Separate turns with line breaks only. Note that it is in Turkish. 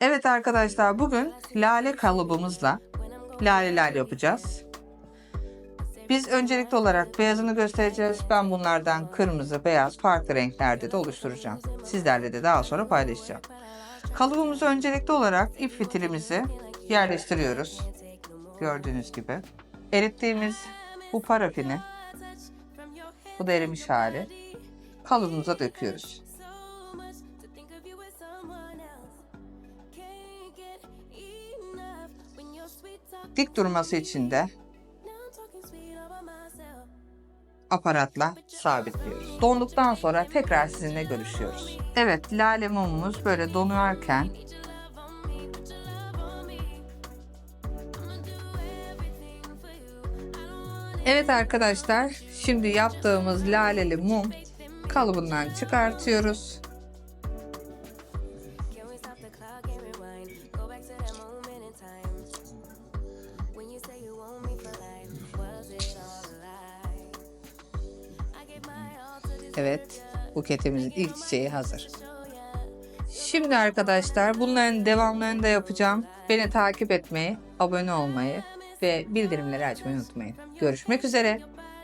Evet arkadaşlar bugün lale kalıbımızla laleler yapacağız. Biz öncelikli olarak beyazını göstereceğiz. Ben bunlardan kırmızı, beyaz farklı renklerde de oluşturacağım. Sizlerle de daha sonra paylaşacağım. Kalıbımızı öncelikli olarak ip fitilimizi yerleştiriyoruz. Gördüğünüz gibi. Erittiğimiz bu parafini, bu da erimiş hali, kalıbımıza döküyoruz. Dik durması için de aparatla sabitliyoruz. Donduktan sonra tekrar sizinle görüşüyoruz. Evet, lale mumumuz böyle donuyorken Evet arkadaşlar, şimdi yaptığımız laleli mum kalıbından çıkartıyoruz.
Can clock and rewind? Go back to that moment in time. When you say you want me for life, was it all a lie? I gave my all to this
Evet, buketimizin ilk çiçeği hazır. Şimdi arkadaşlar bunların devamlarını da yapacağım. Beni takip etmeyi, abone olmayı ve bildirimleri açmayı unutmayın. Görüşmek üzere.